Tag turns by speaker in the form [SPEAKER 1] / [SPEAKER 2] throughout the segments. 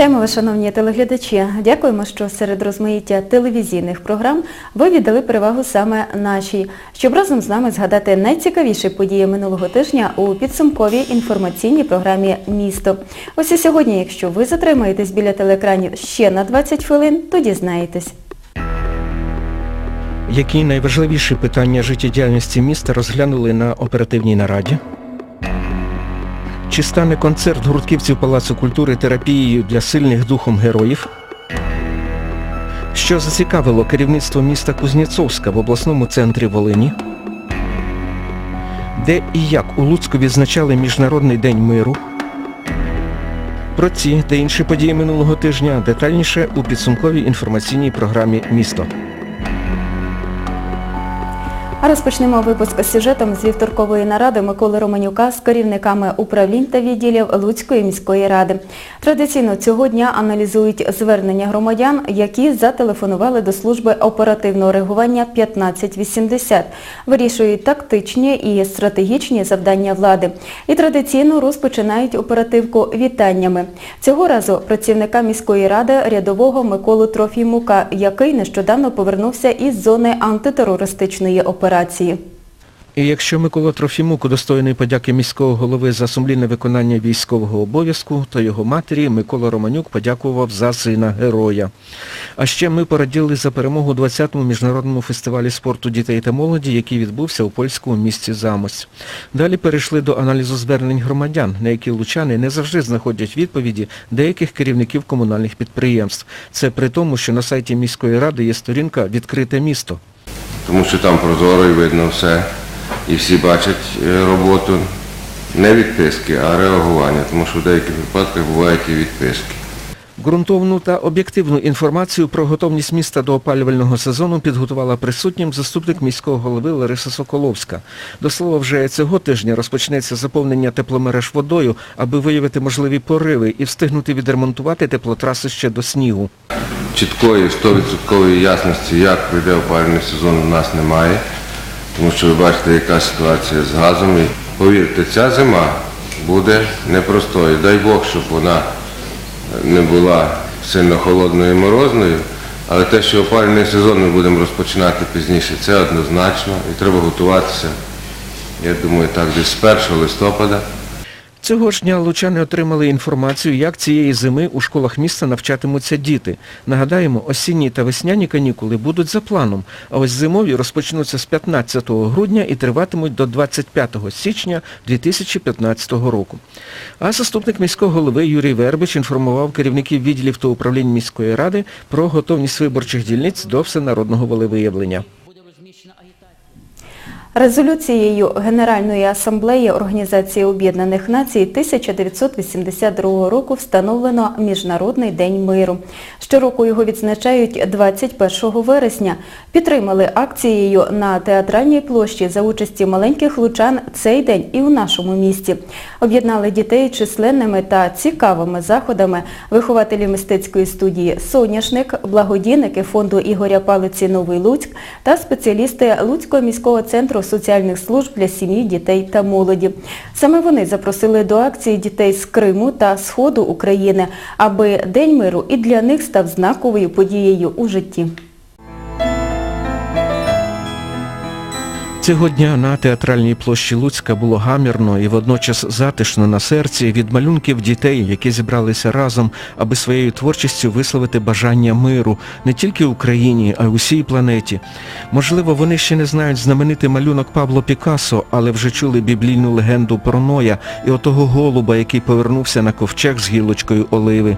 [SPEAKER 1] Вітаємо вас, шановні телеглядачі. Дякуємо, що серед розмаїття телевізійних програм ви віддали перевагу саме нашій, щоб разом з нами згадати найцікавіші події минулого тижня у підсумковій інформаційній програмі «Місто». Ось і сьогодні, якщо ви затримаєтесь біля телеекранів ще на 20 хвилин, то дізнаєтесь.
[SPEAKER 2] Які найважливіші питання життєдіяльності міста розглянули на оперативній нараді? Чи стане концерт гуртківців Палацу культури терапією для сильних духом героїв? Що зацікавило керівництво міста Кузнєцовська в обласному центрі Волині? Де і як у Луцьку відзначали Міжнародний день миру? Про ці та інші події минулого тижня детальніше у підсумковій інформаційній програмі «Місто».
[SPEAKER 1] А розпочнемо випуск з сюжетом з вівторкової наради Миколи Романюка з керівниками управлінь та відділів Луцької міської ради. Традиційно цього дня аналізують звернення громадян, які зателефонували до служби оперативного реагування 1580. Вирішують тактичні і стратегічні завдання влади. І традиційно розпочинають оперативку вітаннями. Цього разу працівника міської ради рядового Миколу Трофімука, який нещодавно повернувся із зони антитерористичної операції.
[SPEAKER 2] І якщо Микола Трофімук удостоєний подяки міського голови за сумлінне виконання військового обов'язку, то його матері Микола Романюк подякував за сина героя. А ще ми пораділи за перемогу 20-му міжнародному фестивалі спорту дітей та молоді, який відбувся у польському місті Замось. Далі перейшли до аналізу звернень громадян, на які лучани не завжди знаходять відповіді деяких керівників комунальних підприємств. Це при тому, що на сайті міської ради є сторінка «Відкрите місто».
[SPEAKER 3] Тому що там прозоро і видно все. І всі бачать е, роботу не відписки, а реагування, тому що в деяких випадках бувають і відписки.
[SPEAKER 2] Ґрунтовну та об'єктивну інформацію про готовність міста до опалювального сезону підготувала присутнім заступник міського голови Лариса Соколовська. До слова, вже цього тижня розпочнеться заповнення тепломереж водою, аби виявити можливі пориви і встигнути відремонтувати теплотраси ще до снігу.
[SPEAKER 3] Чіткої 100% ясності, як прийде опалювальний сезон, у нас немає, тому що ви бачите, яка ситуація з газом. І повірте, ця зима буде непростою. Дай Бог, щоб вона не була сильно холодною і морозною, але те, що опалювальний сезон ми будемо розпочинати пізніше, це однозначно і треба готуватися, я думаю, так десь з 1 листопада.
[SPEAKER 2] Цього ж дня лучани отримали інформацію, як цієї зими у школах міста навчатимуться діти. Нагадаємо, осінні та весняні канікули будуть за планом, а ось зимові розпочнуться з 15 грудня і триватимуть до 25 січня 2015 року. А заступник міського голови Юрій Вербич інформував керівників відділів та управлінь міської ради про готовність виборчих дільниць до всенародного волевиявлення.
[SPEAKER 1] Резолюцією Генеральної асамблеї Організації Об'єднаних Націй 1982 року встановлено Міжнародний день миру. Щороку його відзначають 21 вересня. Підтримали акцією на театральній площі за участі маленьких лучан цей день і у нашому місті. Об'єднали дітей численними та цікавими заходами вихователі мистецької студії «Соняшник», благодійники фонду Ігоря Палиці «Новий Луцьк» та спеціалісти Луцького міського центру соціальних служб для сім'ї, дітей та молоді. Саме вони запросили до акції дітей з Криму та Сходу України, аби День миру і для них став знаковою подією у житті.
[SPEAKER 2] Цього дня на театральній площі Луцька було гамірно і водночас затишно на серці від малюнків дітей, які зібралися разом, аби своєю творчістю висловити бажання миру не тільки Україні, а й усій планеті. Можливо, вони ще не знають знаменитий малюнок Пабло Пікассо, але вже чули біблійну легенду про Ноя і отого голуба, який повернувся на ковчег з гілочкою оливи.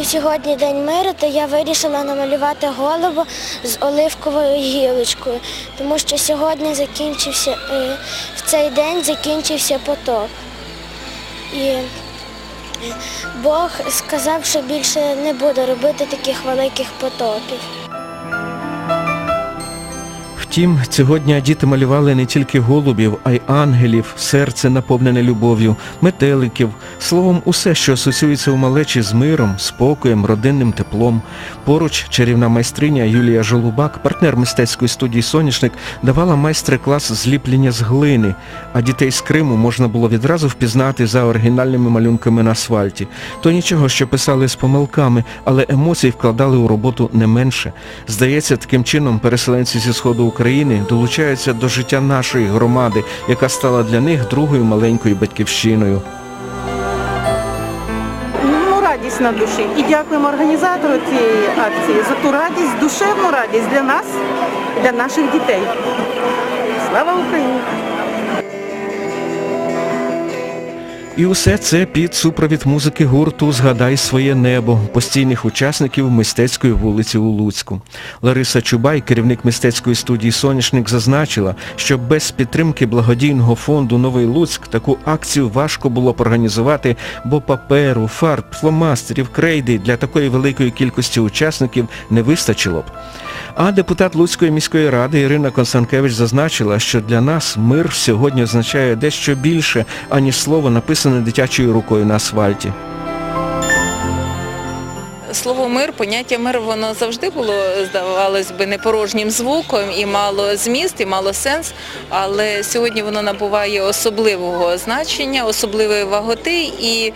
[SPEAKER 4] Оскільки сьогодні День миру, то я вирішила намалювати голову з оливковою гілочкою, тому що сьогодні закінчився, е, в цей день закінчився потоп. І Бог сказав, що більше не буде робити таких великих потопів.
[SPEAKER 2] Втім, цього дня діти малювали не тільки голубів, а й ангелів, серце наповнене любов'ю, метеликів, словом, усе, що асоціюється у малечі з миром, спокоєм, родинним теплом. Поруч чарівна майстриня Юлія Жолубак, партнер мистецької студії Соняшник, давала майстер-клас зліплення з глини, а дітей з Криму можна було відразу впізнати за оригінальними малюнками на асфальті. То нічого, що писали з помилками, але емоцій вкладали у роботу не менше. Здається, таким чином переселенці зі сходу України долучаються до життя нашої громади, яка стала для них другою маленькою батьківщиною.
[SPEAKER 5] Ну, радість на душі. І дякуємо організатору цієї акції за ту радість, душевну радість для нас, для наших дітей. Слава Україні!
[SPEAKER 2] І усе це під супровід музики гурту Згадай своє небо, постійних учасників мистецької вулиці у Луцьку. Лариса Чубай, керівник мистецької студії Соняшник, зазначила, що без підтримки благодійного фонду Новий Луцьк таку акцію важко було б організувати, бо паперу, фарб, фломастерів, крейди для такої великої кількості учасників не вистачило б. А депутат Луцької міської ради Ірина Констанкевич зазначила, що для нас мир сьогодні означає дещо більше, аніж слово написане дитячою рукою на асфальті.
[SPEAKER 6] Слово мир, поняття мир, воно завжди було, здавалось би, непорожнім звуком і мало зміст, і мало сенс, але сьогодні воно набуває особливого значення, особливої ваготи і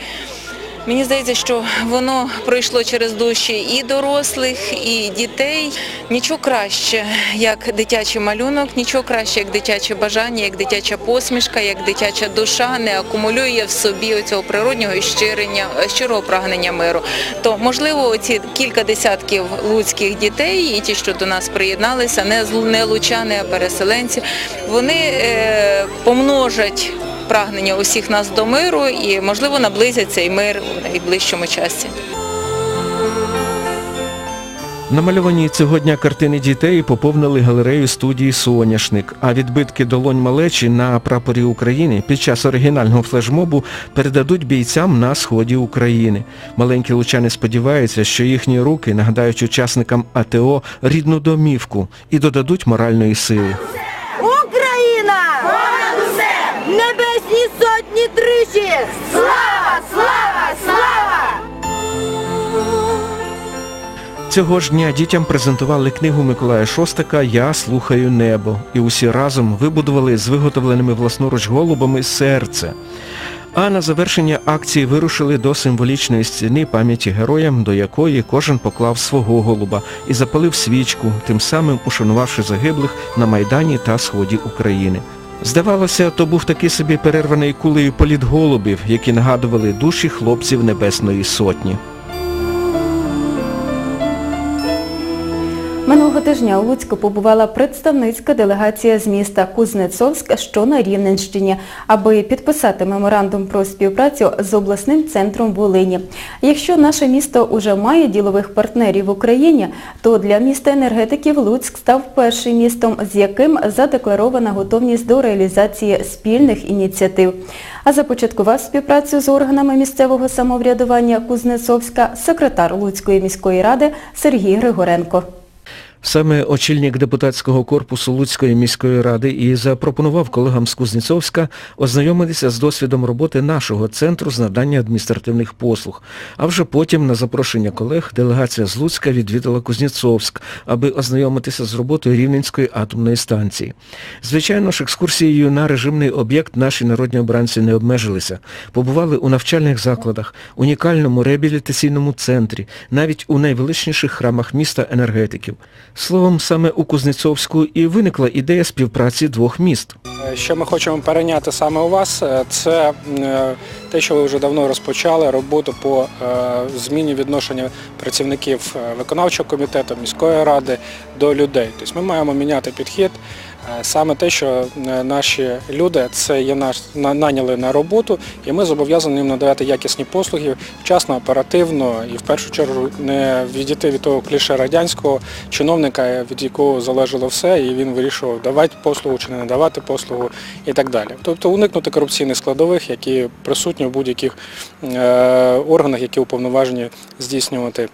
[SPEAKER 6] Мені здається, що воно пройшло через душі і дорослих, і дітей. Нічого краще, як дитячий малюнок, нічого краще, як дитяче бажання, як дитяча посмішка, як дитяча душа не акумулює в собі оцього природнього щирення, щирого прагнення миру. То, можливо, оці кілька десятків луцьких дітей, і ті, що до нас приєдналися, не лучани, а переселенці, вони е, помножать прагнення усіх нас до миру і, можливо, наблизять цей мир у найближчому часі.
[SPEAKER 2] Намальовані цього дня картини дітей поповнили галерею студії Соняшник, а відбитки долонь малечі на прапорі України під час оригінального флешмобу передадуть бійцям на сході України. Маленькі лучани сподіваються, що їхні руки нагадають учасникам АТО рідну домівку і додадуть моральної сили.
[SPEAKER 7] Україна! Понад усе!
[SPEAKER 2] Цього ж дня дітям презентували книгу Миколая Шостака Я слухаю небо і усі разом вибудували з виготовленими власноруч голубами серце. А на завершення акції вирушили до символічної стіни пам'яті героям, до якої кожен поклав свого голуба і запалив свічку, тим самим ушанувавши загиблих на Майдані та Сході України. Здавалося, то був такий собі перерваний кулею політ голубів, які нагадували душі хлопців Небесної Сотні.
[SPEAKER 1] Минулого тижня у Луцьку побувала представницька делегація з міста Кузнецовськ, що на Рівненщині, аби підписати меморандум про співпрацю з обласним центром Волині. Якщо наше місто уже має ділових партнерів в Україні, то для міста енергетиків Луцьк став першим містом, з яким задекларована готовність до реалізації спільних ініціатив. А започаткував співпрацю з органами місцевого самоврядування Кузнецовська секретар Луцької міської ради Сергій Григоренко.
[SPEAKER 2] Саме очільник депутатського корпусу Луцької міської ради і запропонував колегам з Кузнєцовська ознайомитися з досвідом роботи нашого центру з надання адміністративних послуг. А вже потім, на запрошення колег, делегація з Луцька відвідала Кузнєцовськ, аби ознайомитися з роботою Рівненської атомної станції. Звичайно ж, екскурсією на режимний об'єкт наші народні обранці не обмежилися. Побували у навчальних закладах, унікальному реабілітаційному центрі, навіть у найвеличніших храмах міста енергетиків. Словом, саме у Кузнецовську і виникла ідея співпраці двох міст.
[SPEAKER 8] Е, Що ми хочемо перейняти саме у вас, е, це е, те, що ви вже давно розпочали, роботу по зміні відношення працівників виконавчого комітету, міської ради до людей. Тобто ми маємо міняти підхід. Е, Саме те, що е, наші люди це є наш на- наняли на роботу, і ми зобов'язані їм надавати якісні послуги вчасно, оперативно і в першу чергу не відійти від того кліше радянського чиновника, від якого залежало все, і він вирішував давати послугу чи не надавати послугу і так далі. Тобто уникнути корупційних складових, які присутні в будь-яких е, органах, які уповноважені здійснювати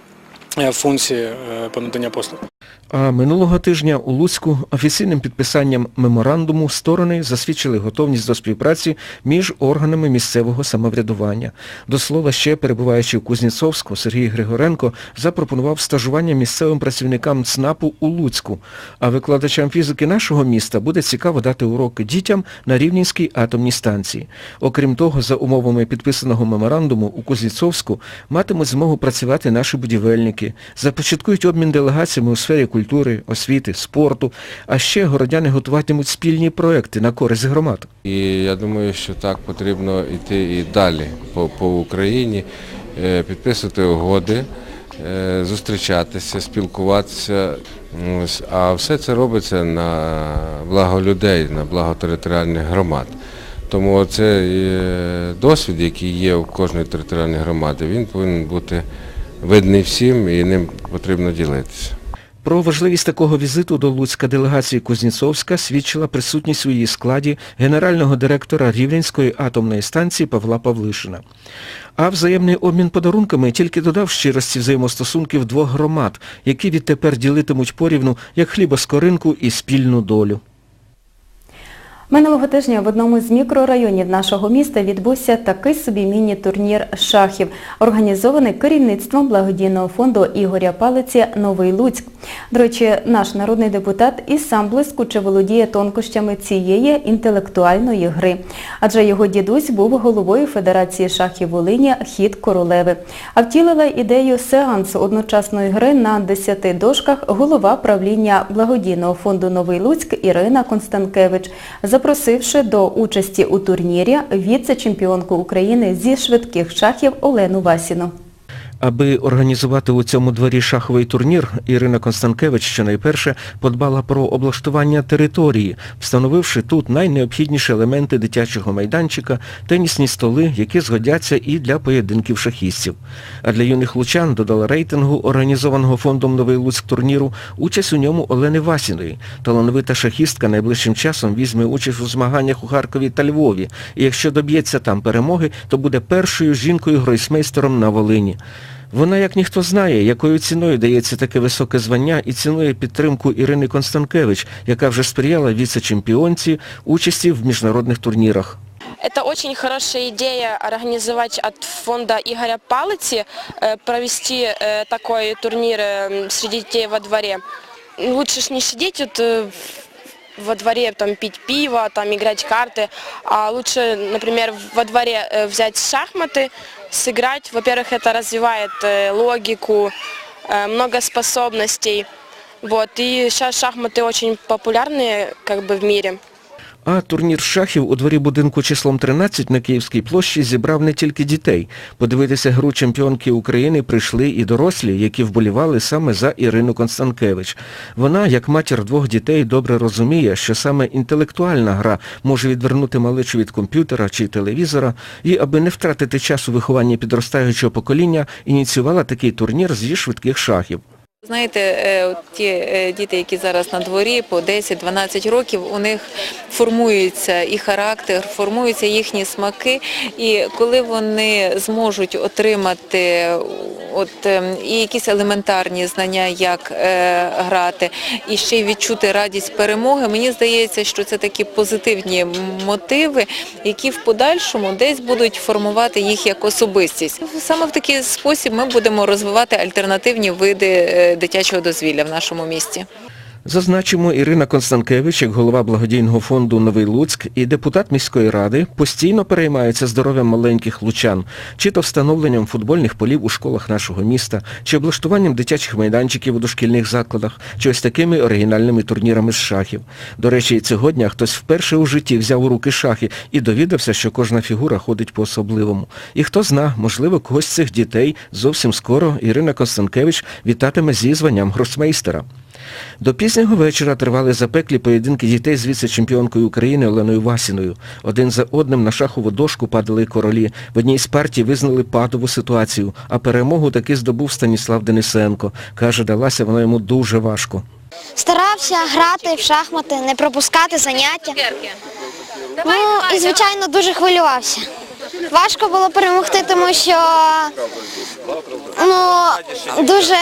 [SPEAKER 8] функції по наданню послуг.
[SPEAKER 2] Минулого тижня у Луцьку офіційним підписанням меморандуму сторони засвідчили готовність до співпраці між органами місцевого самоврядування. До слова, ще перебуваючи в Кузнєцовську, Сергій Григоренко запропонував стажування місцевим працівникам ЦНАПу у Луцьку, а викладачам фізики нашого міста буде цікаво дати уроки дітям на Рівненській атомній станції. Окрім того, за умовами підписаного меморандуму у Кузнєцовську матимуть змогу працювати наші будівельники, започаткують обмін делегаціями у сфері культури, освіти, спорту, а ще городяни готуватимуть спільні проекти на користь громад.
[SPEAKER 3] І я думаю, що так потрібно йти і далі по, по Україні, е, підписувати угоди, е, зустрічатися, спілкуватися. А все це робиться на благо людей, на благо територіальних громад. Тому цей е, досвід, який є у кожної територіальної громади, він повинен бути видний всім і ним потрібно ділитися.
[SPEAKER 2] Про важливість такого візиту до Луцька делегації Кузнєцовська свідчила присутність у її складі генерального директора Рівненської атомної станції Павла Павлишина. А взаємний обмін подарунками тільки додав щирості взаємостосунків двох громад, які відтепер ділитимуть порівну як хлібоскоринку і спільну долю.
[SPEAKER 1] Минулого тижня в одному з мікрорайонів нашого міста відбувся такий собі міні-турнір шахів, організований керівництвом благодійного фонду Ігоря Палиці «Новий Луцьк». До речі, наш народний депутат і сам блискуче володіє тонкощами цієї інтелектуальної гри. Адже його дідусь був головою Федерації шахів Волині «Хід королеви». А втілила ідею сеансу одночасної гри на 10 дошках голова правління благодійного фонду «Новий Луцьк» Ірина Констанкевич, запросивши до участі у турнірі віце-чемпіонку України зі швидких шахів Олену Васіну.
[SPEAKER 2] Аби організувати у цьому дворі шаховий турнір, Ірина Констанкевич щонайперше подбала про облаштування території, встановивши тут найнеобхідніші елементи дитячого майданчика, тенісні столи, які згодяться і для поєдинків шахістів. А для юних лучан додала рейтингу, організованого фондом «Новий Луцьк» турніру, участь у ньому Олени Васіної. Талановита шахістка найближчим часом візьме участь у змаганнях у Харкові та Львові, і якщо доб'ється там перемоги, то буде першою жінкою-гройсмейстером на Волині. Вона, як ніхто знає, якою ціною дається таке високе звання і цінує підтримку Ірини Констанкевич, яка вже сприяла віце-чемпіонці участі в міжнародних турнірах.
[SPEAKER 9] Это очень хорошая идея организовать от фонда Игоря Палыти, э, провести э, такой турнир э, среди детей во дворе. Лучше ж не сидеть вот, э, во дворе, там, пить пиво, там, играть карты, а лучше, например, во дворе э, взять шахматы, сыграть. Во-первых, это развивает э, логику, э, много способностей. Вот. И сейчас шахматы очень популярные как бы в мире.
[SPEAKER 2] А турнір шахів у дворі будинку числом 13 на Київській площі зібрав не тільки дітей. Подивитися гру чемпіонки України прийшли і дорослі, які вболівали саме за Ірину Констанкевич. Вона, як матір двох дітей, добре розуміє, що саме інтелектуальна гра може відвернути малечу від комп'ютера чи телевізора, і, аби не втратити час у вихованні підростаючого покоління, ініціювала такий турнір зі швидких шахів.
[SPEAKER 6] Знаєте, е, ті е, діти, які зараз на дворі по 10-12 років, у них формується і характер, формуються їхні смаки, і коли вони зможуть отримати от ем, і якісь елементарні знання, як е, грати, і ще й відчути радість перемоги, мені здається, що це такі позитивні мотиви, які в подальшому десь будуть формувати їх як особистість. Саме в такий спосіб ми будемо розвивати альтернативні види е, дитячого дозвілля в нашому місті.
[SPEAKER 2] Зазначимо, Ірина Констанкевич, як голова благодійного фонду «Новий Луцьк» і депутат міської ради, постійно переймаються здоров'ям маленьких лучан, чи то встановленням футбольних полів у школах нашого міста, чи облаштуванням дитячих майданчиків у дошкільних закладах, чи ось такими оригінальними турнірами з шахів. До речі, цього дня хтось вперше у житті взяв у руки шахи і довідався, що кожна фігура ходить по-особливому. І хто зна, можливо, когось цих дітей зовсім скоро Ірина Констанкевич вітатиме зі званням гросмейстера. До пізнього вечора тривали запеклі поєдинки дітей з віце-чемпіонкою України Оленою Васіною. Один за одним на шахову дошку падали королі. В одній з партій визнали падову ситуацію, а перемогу таки здобув Станіслав Денисенко. Каже, далася вона йому дуже важко.
[SPEAKER 4] Старався грати в шахмати, не пропускати заняття. Ну і звичайно дуже хвилювався. Важко було перемогти, тому що Ну, дуже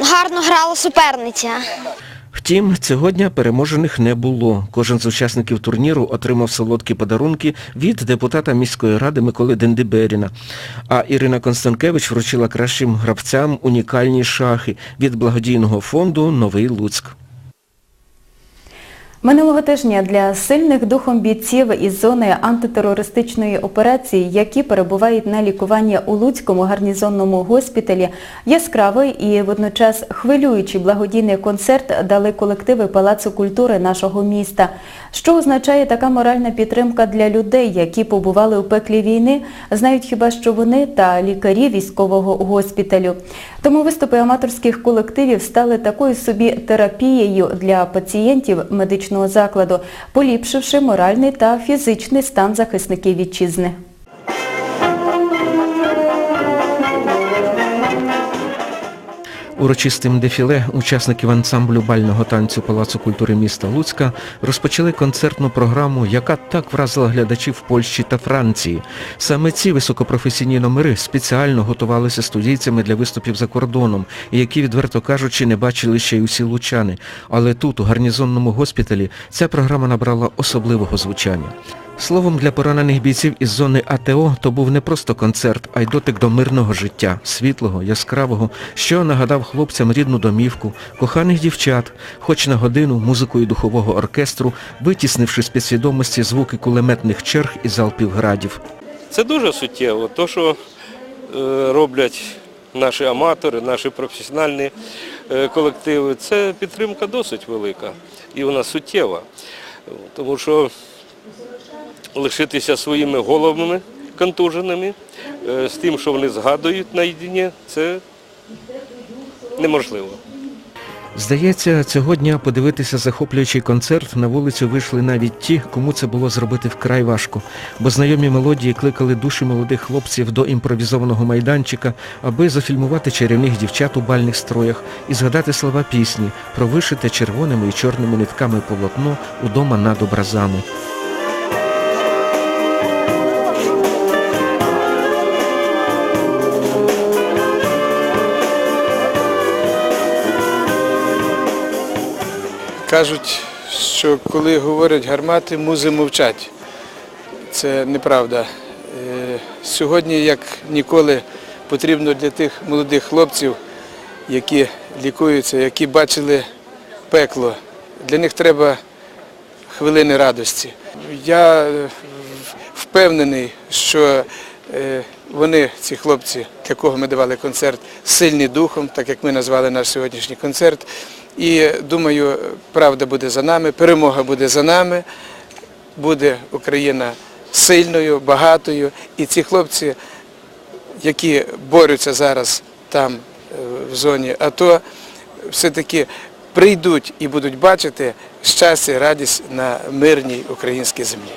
[SPEAKER 4] гарно грала суперниця.
[SPEAKER 2] Втім, цього дня переможених не було. Кожен з учасників турніру отримав солодкі подарунки від депутата міської ради Миколи Дендиберіна. А Ірина Констанкевич вручила кращим гравцям унікальні шахи від благодійного фонду Новий Луцьк.
[SPEAKER 1] Минулого тижня для сильних духом бійців із зони антитерористичної операції, які перебувають на лікуванні у Луцькому гарнізонному госпіталі, яскравий і водночас хвилюючий благодійний концерт дали колективи Палацу культури нашого міста. Що означає така моральна підтримка для людей, які побували у пеклі війни, знають хіба що вони та лікарі військового госпіталю. Тому виступи аматорських колективів стали такою собі терапією для пацієнтів медичного закладу, поліпшивши моральний та фізичний стан захисників вітчизни.
[SPEAKER 2] Урочистим дефіле учасників ансамблю бального танцю Палацу культури міста Луцька розпочали концертну програму, яка так вразила глядачів Польщі та Франції. Саме ці високопрофесійні номери спеціально готувалися студійцями для виступів за кордоном, які, відверто кажучи, не бачили ще й усі лучани. Але тут, у гарнізонному госпіталі, ця програма набрала особливого звучання. Словом, для поранених бійців із зони АТО то був не просто концерт, а й дотик до мирного життя, світлого, яскравого, що нагадав хлопцям рідну домівку, коханих дівчат, хоч на годину музикою духового оркестру, витіснивши з підсвідомості звуки кулеметних черг і залпів градів.
[SPEAKER 10] Це дуже суттєво. То, що е, роблять наші аматори, наші професіональні е, колективи, це підтримка досить велика і вона суттєва. Тому що лишитися своїми головами контуженими, е, з тим, що вони згадують наєдині, це неможливо.
[SPEAKER 2] Здається, цього дня подивитися захоплюючий концерт на вулицю вийшли навіть ті, кому це було зробити вкрай важко, бо знайомі мелодії кликали душі молодих хлопців до імпровізованого майданчика, аби зафільмувати чарівних дівчат у бальних строях і згадати слова пісні про вишите червоними і чорними нитками полотно удома над образами.
[SPEAKER 11] Кажуть, що коли говорять гармати, музи мовчать. Це неправда. Е, Сьогодні, як ніколи, потрібно для тих молодих хлопців, які лікуються, які бачили пекло. Для них треба хвилини радості. Я е, впевнений, що е, вони, ці хлопці, для кого ми давали концерт, сильні духом, так як ми назвали наш сьогоднішній концерт. І думаю, правда буде за нами, перемога буде за нами, буде Україна сильною, багатою. І ці хлопці, які борються зараз там, е, в зоні АТО, все-таки прийдуть і будуть бачити щастя радість на мирній українській землі.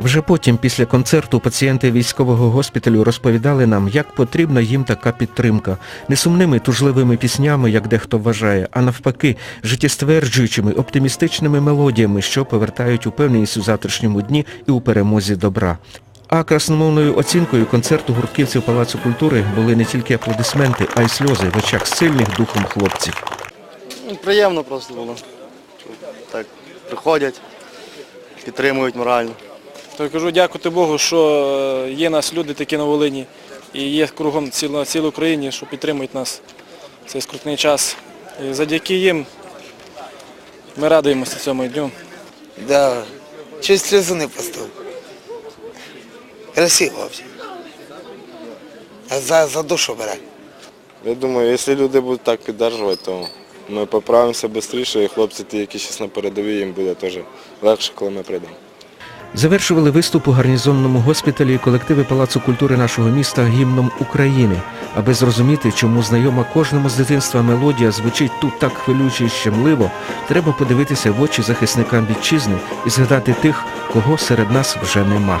[SPEAKER 2] Вже потім, після концерту, пацієнти військового госпіталю розповідали нам, як потрібна їм така підтримка. Не сумними тужливими піснями, як дехто вважає, а навпаки, життєстверджуючими, оптимістичними мелодіями, що повертають упевненість у завтрашньому дні і у перемозі добра. А красномовною оцінкою концерту гуртківців Палацу культури були не тільки аплодисменти, а й сльози в очах сильних духом хлопців.
[SPEAKER 12] Ну, Приємно просто було. Так приходять, підтримують морально.
[SPEAKER 13] То я кажу, дякувати Богу, що е, є нас люди такі на Волині і є кругом ціла, цілій Україні, що підтримують нас в цей скрутний час. І завдяки їм ми радуємося цьому дню.
[SPEAKER 14] Да, чуть слезы не. Красиво. А За, за душу брать.
[SPEAKER 15] Я думаю, якщо люди будуть так підтримувати, то ми поправимося швидше, і хлопці, ті, які зараз на передовій, їм буде теж легше, коли ми прийдемо.
[SPEAKER 2] Завершували виступ у гарнізонному госпіталі колективи Палацу культури нашого міста гімном України. Аби зрозуміти, чому знайома кожному з дитинства мелодія звучить тут так хвилююче і щемливо, треба подивитися в очі захисникам вітчизни і згадати тих, кого серед нас вже нема.